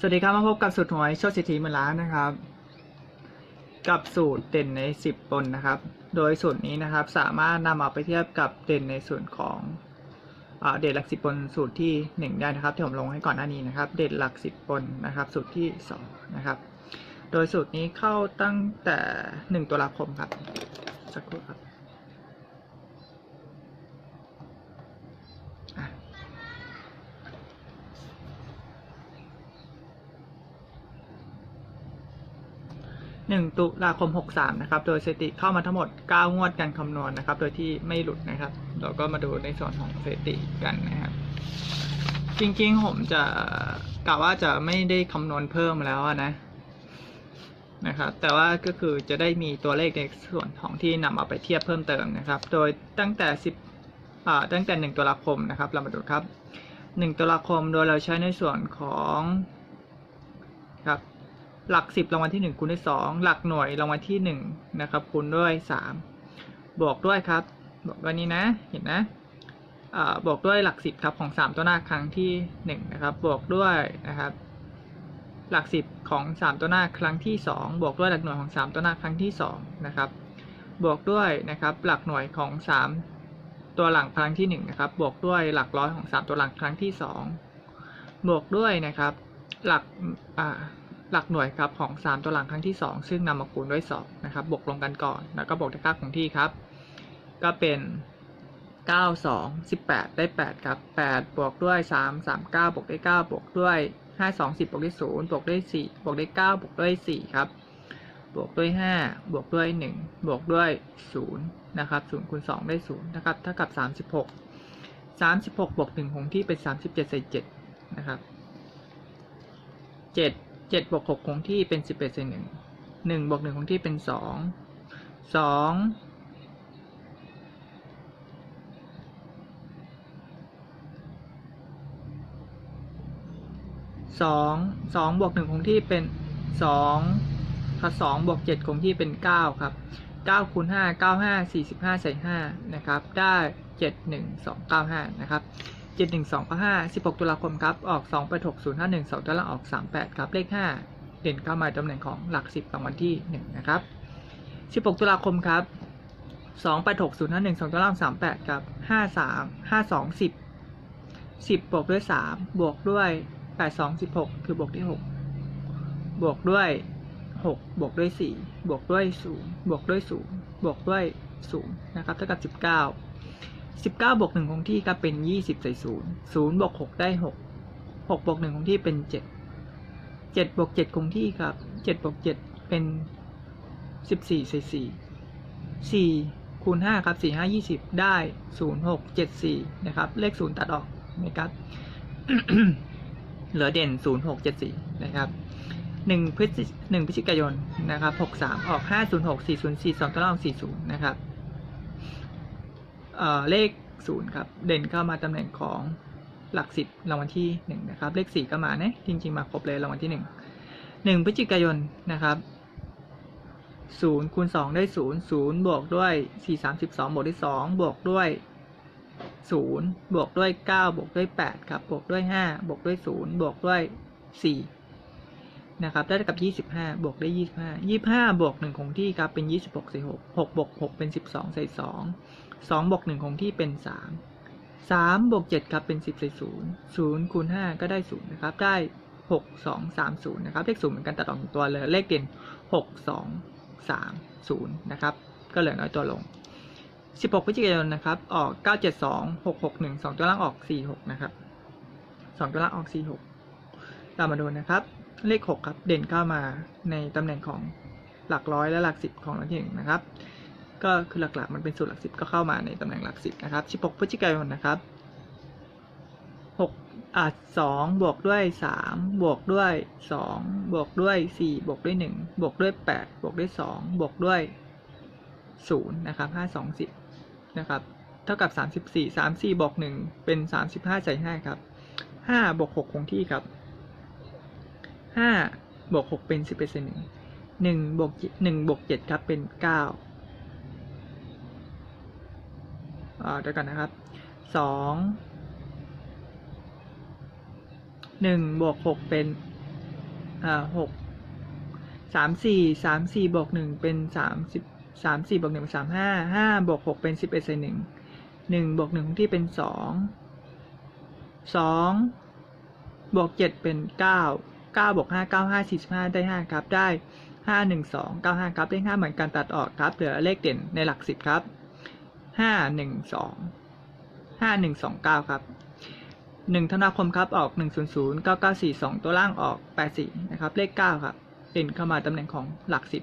สวัสดีครับ มาพบกับสูตรหวยโชคเศรษฐีหมื่นล้านนะครับ กับสูตรเด่นใน 10ปนนะครับ โดยสูตรนี้นะครับสามารถนำเอาไปเทียบกับเด่นในส่วนของอเด่นหลักสิบปนสูตรที่ 1 ได้นะครับ ที่ผมลงให้ก่อนหน้านี้นะครับ เด่นหลักสิบปนนะครับ สูตรที่2นะครับ โดยสูตรนี้เข้าตั้งแต่ 1 ตุลาคมครับสักครู่ครับ 1 ตุลาคม 63 นะครับ โดยสถิติเข้ามาทั้งหมด 9 งวดการคำนวณนะครับ โดยที่ไม่หลุดนะครับ เราก็มาดูในส่วนของสถิติกันนะครับ จริงๆ ผมจะกะว่าจะไม่ได้คำนวณเพิ่มแล้วนะนะครับ แต่ว่าก็คือจะได้มีตัวเลขในส่วนของที่นำเอาไปเทียบเพิ่มเติมนะครับ โดยตั้งแต่ 10อ่าตั้งแต่ 1 ตุลาคมนะครับ เรามาดูครับ 1 ตุลาคม โดยเราใช้ในส่วนของครับ หลักสิบรางวัลที่หนึ่งคูณด้วยสองหลักหน่วยรางวัลที่หนึ่งนะครับคูณด้วยสามบวกด้วยครับบวกด้วยนี้นะเห็นนะอบวกด้วยหลักสิบครับของสามตัวหน้าครั้งที่หนึ่งนะครับบวกด้วยนะครับหลักสิบของสามตัวหน้าครั้งที่สองบวกด้วยหลักหน่วยของสามตัวหน้าครั้งที่สองนะครับบวกด้วยนะครับหลักหน่วยของสามตัวหลังครั้งที่หนึ่งนะครับบวกด้วยหลักร้อยของสามตัวหลังครั้งที่สองบวกด้วยนะครับหลักอ่า หลักหน่วยครับของ 3 ตัวหลังครั้งที่ 2 ซึ่งนำมาคูณด้วย2นะครับบวกลงกันก่อน แล้วก็บวกด้วยค่าคงที่ครับ ก็เป็น 9 2 18 ได้ 8 ครับ 8 บวกด้วย 3 3 9 บวกด้วย 9 บวกด้วย 5 2 10 บวกด้วย 0 บวกด้วย 4 บวกด้วย 9 บวกด้วย 4 ครับ บวกด้วย 5 บวกด้วย 1 บวกด้วย 0 นะครับ0คูณ2ได้0นะครับเท่ากับ 36 36 บวก1คงที่เป็น 37ใส่7นะครับ 7 เจ็ดบวกหกคงที่เป็นสิบเอ็ดส่วนหนึ่งหนึ่งบวกหนึ่งคงที่เป็นสองสองสองสองบวกหนึ่งคงที่เป็นสองค่ะสองบวกเจ็ดคงที่เป็นเก้าครับเก้าคูณห้าเก้าห้าสี่สิบห้าใส่ห้านะครับ ได้เจ็ดหนึ่งสองเก้าห้านะครับ เจ็ดหนึ่งสองก็ห้าสิบหกตุลาคมครับ ออกสองไปดหกศูนย์ห้าหนึ่งสองตัวละออกสามแปดครับ เลขห้าเด่นเข้ามาตำแหน่งของหลักสิบรางวัลที่หนึ่งนะครับสิบหกตุลาคมครับสองไปดหกศูนย์ห้าหนึ่งสองตัวละสามแปดครับห้าสามห้าสองสิบสิบบวกด้วยสามบวกด้วยแปดสองสิบหกคือบวกด้วยหกบวกด้วยหกบวกด้วยสี่บวกด้วยศูนย์บวกด้วยศูนย์บวกด้วยศูนย์นะครับเท่ากับสิบเก้า สิบเก้าบวกหนึ่งคงที่ครับเป็นยี่สิบใส่ศูนย์ศูนย์บวกหกได้หกหกบวกหนึ่งคงที่เป็นเจ็ดเจ็ดบวกเจ็ดคงที่ครับเจ็ดบวกเจ็ดเป็นสิบสี่ใส่สี่สี่คูณห้าครับสี่ห้ายี่สิบได้ศูนย์หกเจ็ดสี่นะครับ เลขศูนย์ตัดออกนะครับ เหลือเด่นศูนย์หกเจ็ดสี่นะครับหนึ่งพฤศจิกายนนะครับหกสามออกห้าศูนย์หกสี่ศูนย์สี่สองตัวล่างสี่ศูนย์นะครับ เลขศูนย์ครับ เด่นเข้ามาตำแหน่งของหลักสิบรางวัลที่หนึ่งนะครับ เลขสี่ก็มาเนะจริง ๆ มาครบเลยรางวัลที่หนึ่งหนึ่งพฤศจิกายนนะครับศูนย์คูณสองได้ศูนย์ศูนย์บวกด้วยสี่สามสิบสองบวกด้วยสองบวกด้วยศูนย์บวกด้วยเก้าบวกด้วยแปดครับ บวกด้วยห้าบวกด้วยศูนย์บวกด้วยสี่นะครับ ได้กับยี่สิบห้าบวกได้ยี่สิบห้ายี่ห้าบวกหนึ่งคงที่ครับ เป็นยี่สิบหกใส่หกหกบวกหกเป็นสิบสองใส่ส องสองบวกหนึ่งคงที่เป็นสามสามบวกเจ็ดครับเป็นสิบใส่ศูนย์ศูนย์คูณห้าก็ได้ศูนย์นะครับได้หกสองสามศูนย์นะครับเลขศูนย์เหมือนกันตัดออกหนึ่งตัวเลยเลขเด่นหกสองสามศูนย์นะครับก็เหลือน้อยตัวลงสิบหกพฤศจิกายนนะครับออกเก้าเจ็ดสองหกหกหนึ่งสองตัวล่างออกสี่หกนะครับสองตัวล่างออกสี่หกเรามาดูนะครับ เลขหกครับเด่นเข้ามาในตำแหน่งของหลักร้อยและหลักสิบของรางวัลที่หนึ่งนะครับ ก็คือหลักๆ มันเป็นสูตรหลักสิบก็เข้ามาในตำแหน่งหลักสิบนะครับสิบหกพฤศจิกายนนะครับหกอะสองบวกด้วยสามบวกด้วยสองบวกด้วยสี่บวกด้วยหนึ่งบวกด้วยแปดบวกด้วยสองบวกด้วยศูนย์นะครับห้าสองสิบนะครับเท่ากับสามสิบสี่สามสี่บวกหนึ่งเป็นสามสิบห้าใส่ห้าครับห้าบวกหกคงที่ครับห้าบวกหกเป็นสิบเปอร์เซ็นต์หนึ่งหนึ่งบวกหนึ่งบวกเจ็ดครับเป็นเก้า อ่า เดี๋ยวกันนะครับสองหนึ่งบวกหกเป็นอ่าหกสามสี่สามสี่บวกหนึ่งเป็นสามสิบสามสี่บวกหนึ่งเป็นสามห้าห้าบวกหกเป็นสิบเอ็ดใส่หนึ่งหนึ่งบวกหนึ่งที่เป็นสองสองบวกเจ็ดเป็นเก้าเก้าบวกห้าเก้าห้าสี่สิบห้าได้ห้าครับได้ห้าหนึ่งสองเก้าห้าครับได้ห้าเหมือนกันตัดออกครับเหลือเลขเด่นในหลักสิบครับ ห้าหนึ่งสองห้าหนึ่งสองเก้าครับหนึ่งธันวาคมครับออกหนึ่งศูนย์ศูนย์เก้าเก้าสี่สองตัวล่างออกแปดสี่นะครับ เลขเก้าครับเด่นเข้ามาตำแหน่งของหลักสิบ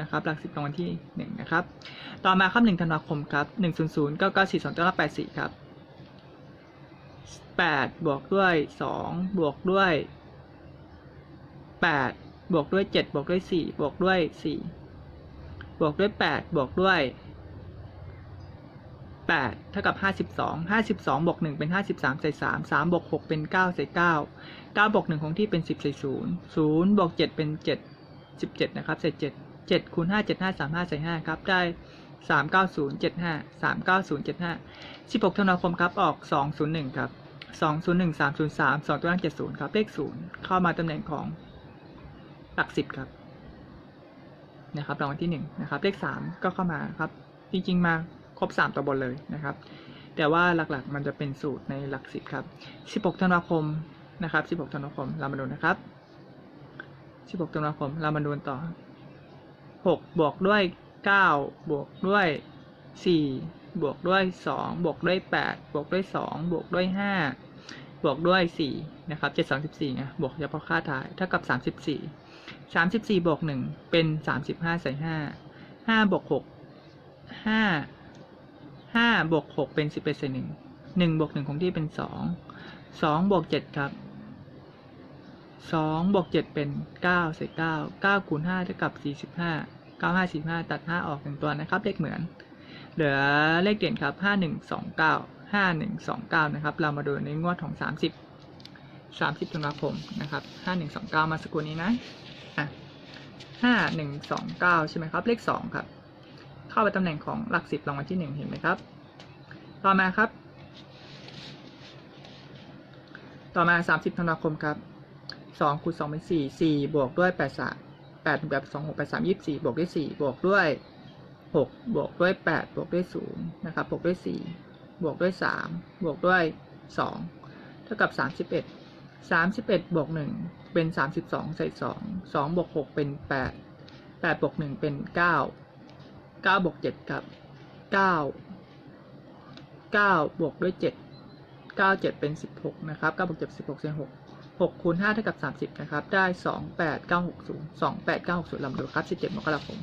นะครับหลักสิบรางวัลที่หนึ่งนะครับ ต่อมาครับหนึ่งธันวาคมครับหนึ่งศูนย์ศูนย์เก้าเก้าสี่สองตัวล่างแปดสี่ครับแปดบวกด้วยสองบวกด้วยแปดบวกด้วยเจ็ดบวกด้วยสี่บวกด้วยสี่บวกด้วยแปดบวกด้วย แปดเท่ากับห้าสิบสองห้าสิบสองบวกหนึ่งเป็นห้าสิบสามใส่สามสามบวกหกเป็นเก้าใส่เก้าเก้าบวกหนึ่งคงที่เป็นสิบใส่ศูนย์ศูนย์บวกเจ็ดเป็นเจ็ดสิบเจ็ดนะครับ ใส่เจ็ดเจ็ดคูณห้าเจ็ดห้าสามห้าใส่ห้าครับ ได้สามเก้าศูนย์เจ็ดห้าสามเก้าศูนย์เจ็ดห้าสิบหกธันวาคมครับ ออกสองศูนย์หนึ่งครับสองศูนย์หนึ่งสามศูนย์สามสองตัวล่างเจ็ดศูนย์ครับ เลขศูนย์เข้ามาตำแหน่งของหลักสิบครับนะครับรางวัลที่หนึ่งนะครับ เลขสามก็เข้ามาครับ จริง ๆ มา ครบสามตัวบนเลยนะครับ แต่ว่าหลักๆมันจะเป็นสูตรในหลักสิบครับสิบหกธันวาคมนะครับสิบหกธันวาคมเรามาดูนะครับสิบหกธันวาคมเรามาดูต่อหกบวกด้วยเก้าบวกด้วยสี่บวกด้วยสองบวกด้วยแปดบวกด้วยสองบวกด้วยห้าบวกด้วยสี่นะครับเจ็ดสองสิบสี่ไงบวกเฉพาะค่าถ่ายเท่ากับสามสิบสี่สามสิบสี่บวกหนึ่งเป็นสามสิบห้าใส่ห้าห้าบวกหก ห้าบวกหกเป็นสิบเอ็ดส่หนึ่งหนึ่งบวกหนึ่งคงที่เป็นสองสองบวกเจ็ดครับสองบวกเจ็ดเป็นเก้าใส่เก้าเก้าคูณห้าเท่ากับสี่สิบห้าเก้าห้าสิบห้าตัดห้าออกหนึ่งตัวนะครับ เลขเหมือน เหลือเลขเด่นครับห้าหนึ่งสองเก้าห้าหนึ่งสองเก้านะครับ เรามาดูในงวดของสามสิบสามสิบธันวาคมนะครับห้าหนึ่งสองเก้ามาสักครูนี้นะอะห้าหนึ่งสองเก้าใช่ไหมครับ เลขสองครับ เข้าไปตำแหน่งของหลักสิบรางวัลที่หนึ่งเห็นไหมครับ ต่อมาครับ ต่อมาสามสิบธันวาคมครับสองคูณสองเป็นสี่สี่บวกด้วยแปดสามแปดแบบสองหกแปดสามยี่สิบสี่บวกด้วยสี่บวกด้วยหกบวกด้วยแปดบวกด้วยศูนย์นะครับบวกด้วยสี่บวกด้วยสามบวกด้วยสองเท่ากับสามสิบเอ็ดสามสิบเอ็ดบวกหนึ่งเป็นสามสิบสองใส่สองสองบวกหกเป็นแปดแปดบวกหนึ่งเป็นเก้าเก้าบวกเจ็ดครับเก้าเก้าบวกด้วยเจ็ดเก้าเจ็ดเป็นสิบหกนะครับเก้าบวกเจ็ดสิบหกเศษหกหกคูณห้าเท่ากับสามสิบนะครับ ได้สองแปดเก้าหกศูนย์สองแปดเก้าหกศูนย์ลำดูครับสิบเจ็ดมกราคม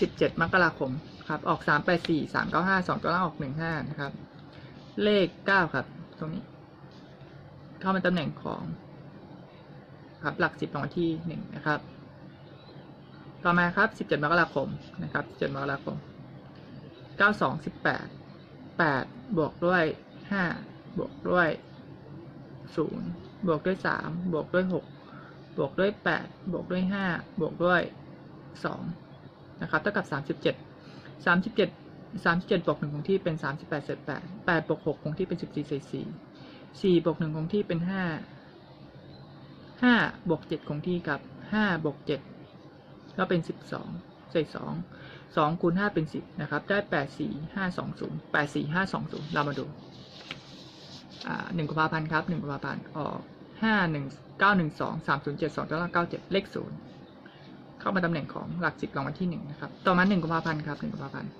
สิบเจ็ดมกราคม ครับ ออกสามแปดสี่สามเก้าห้าสองตัวล่างออกหนึ่งห้านะครับ เลขเก้าครับ ตรงนี้ เข้ามาตำแหน่งของ ครับ หลักสิบรางที่หนึ่งนะครับ ต่อมาครับสิบเจ็ดมกราคมนะครับสิบเจ็ดมกราคมเก้าสองสิบวกด้วยห้าบวกด้วยศูนย์บวกด้วยสามบวกด้วยหกบวกด้วยแปดบวกด้วยห้าบวกด้วยสองนะครับ เท่ากับสามสิบเจ็ดสามสิบวกหนึ่งคงที่เป็นสามสิบแปดเศษแปดแปดบวกหกคงที่เป็นสิบสี่เศษสี่บวกหนึ่งคงที่เป็นห้าห้าบวกเจ็ดคงที่กับห้าบวกเจ็ด ก็เป็นสิบสองเศษสองสองคูณห้าเป็นสิบนะครับ ได้แปดสี่ห้าสองศูนย์แปดสี่ห้าสองศูนย์เรามาดูอ่าหนึ่งกุมภาพันธ์ครับหนึ่งกุมภาพันธ์ออกห้าหนึ่งเก้าหนึ่งสองสามศูนย์เจ็ดสองตารางเก้าเจ็ดเลขศูนย์เข้ามาตำแหน่งของหลักสิบรางวัลที่หนึ่งนะครับ ต่อมาหนึ่งกุมภาพันธ์ครับหนึ่งกุมภาพันธ์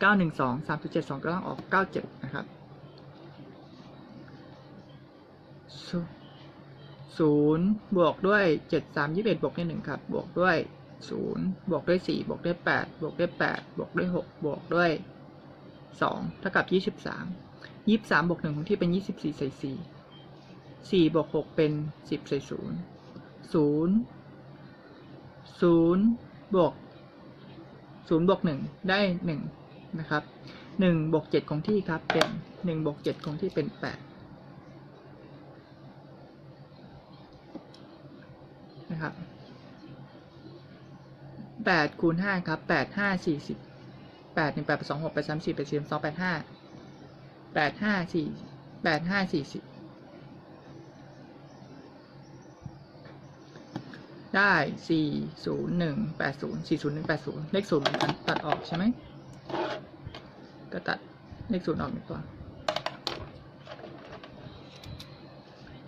เก้าหนึ่งสองสามศูนย์เจ็ดสองตารางออกเก้าเจ็ดนะครับ 0 บวกด้วย 7 3 21 บวกด้วย1ครับ บวกด้วย 0 บวกด้วย 4 บวกด้วย 8 บวกด้วย 8 บวกด้วย 6 บวกด้วย 2 เท่ากับ 23 23บวก1คงที่เป็น 24ใส่4 4บวก6เป็น 10ใส่0 0 0บวก0บวก1ได้ 1 นะครับ1บวก7องที่ครับเป็น1บวก7องที่เป็น 8 นะครับแปดคูณห้าครับแปดห้าสี่สิบแปดหนึ่งแปดสองหกแปดสามสี่แปดสี่สองแปดห้าแปดห้าสี่แปดห้าสี่สิบได้สี่ศูนย์หนึ่งแปดศูนย์สี่ศูนย์หนึ่งแปดศูนย์เลขศูนย์เหมือนกันตัดออกใช่ไหมก็ตัดเลขศูนย์ออกดีกว่า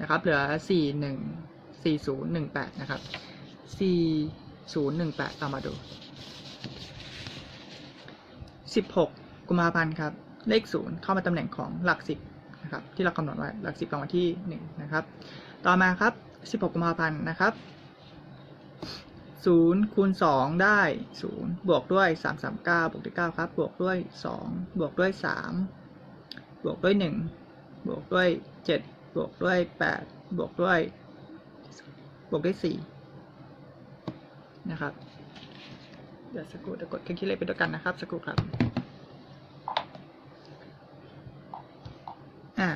นะครับเหลือสี่หนึ่ง สี่ศูนย์หนึ่งแปดนะครับสี่ศูนย์หนึ่งแปดเอามาดูสิบหกกุมภาพันธ์ครับ เลขศูนย์เข้ามาตำแหน่งของหลักสิบนะครับ ที่เรากำหนดไว้หลักสิบรางวัลที่หนึ่งนะครับ ต่อมาครับสิบหกกุมภาพันธ์นะครับศูนย์คูณสองได้ศูนย์บวกด้วยสามสามเก้าบวกด้วยเก้าครับ บวกด้วยสองบวกด้วยสามบวกด้วยหนึ่งบวกด้วยเจ็ดบวกด้วยแปดบวกด้วย บวกด้วยสี่นะครับ เดี๋ยวสกูเดี๋ยวกดเครื่องคิดเลขไปด้วยกันนะครับสกูครับ อ่า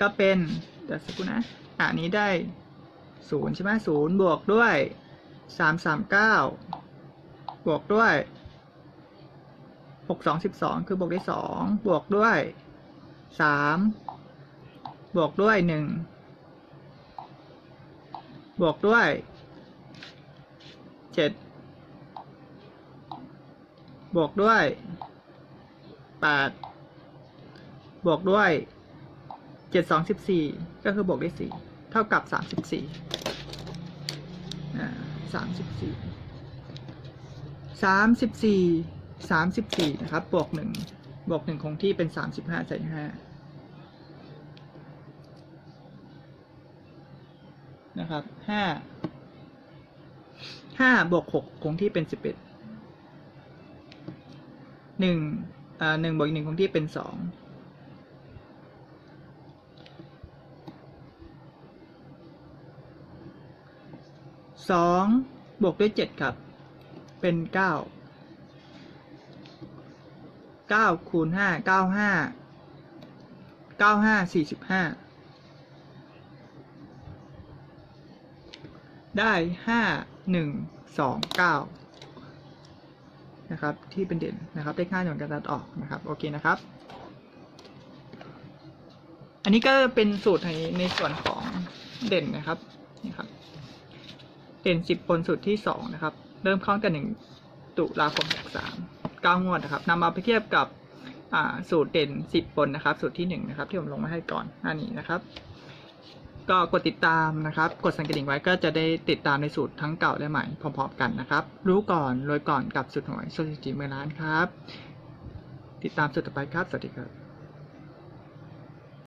ก็เป็นเดี๋ยวสกูนะอ่านี้ได้ศูนย์ใช่ไหมศูนย์บวกด้วยสามสามเก้าบวกด้วยหกสองสิบสองคือบวกด้วยสองบวกด้วยสามบวกด้วยหนึ่ง บวกด้วยเจ็ดบวกด้วยแปดบวกด้วยเจ็ดสองสิบสี่ก็คือบวกด้วยสี่เท่ากับสามสิบสี่สามสิบสี่สามสิบสี่สามสิบสี่นะครับ บวกหนึ่งบวกหนึ่งคงที่เป็นสามสิบห้าใส่ห้า นะครับห้าห้าบวกหกคงที่เป็นสิบเอ็ดหนึ่งอ่าหนึ่งบวกอีกหนึ่งคงที่เป็นสองสองบวกด้วยเจ็ดครับ เป็นเก้าเก้าคูณห้าเก้าห้าเก้าห้าสี่สิบห้า ได้ห้าหนึ่งสองเก้านะครับที่เป็นเด่นนะครับได้ค่าหน่วยการตัดออกนะครับโอเคนะครับ อันนี้ก็เป็นสูตรในในส่วนของเด่นนะครับนี่ครับ เด่นสิบบนสูตรที่สองนะครับ เริ่มเข้าตั้งแต่หนึ่งตุลาคมหกสามเก้างวดนะครับนำมาไปเทียบกับสูตรเด่นสิบบนนะครับ สูตรที่หนึ่งนะครับ ที่ผมลงมาให้ก่อนหน้านี้นะครับ ก็กดติดตามนะครับ กดสั่นกระดิ่งไว้ก็จะได้ติดตามในสูตรทั้งเก่าและใหม่พร้อมๆกันนะครับ รู้ก่อนรวยก่อนกับสูตรหวยสถิติเมื่อล้านครับ ติดตามสูตรต่อไปครับ สวัสดีครับ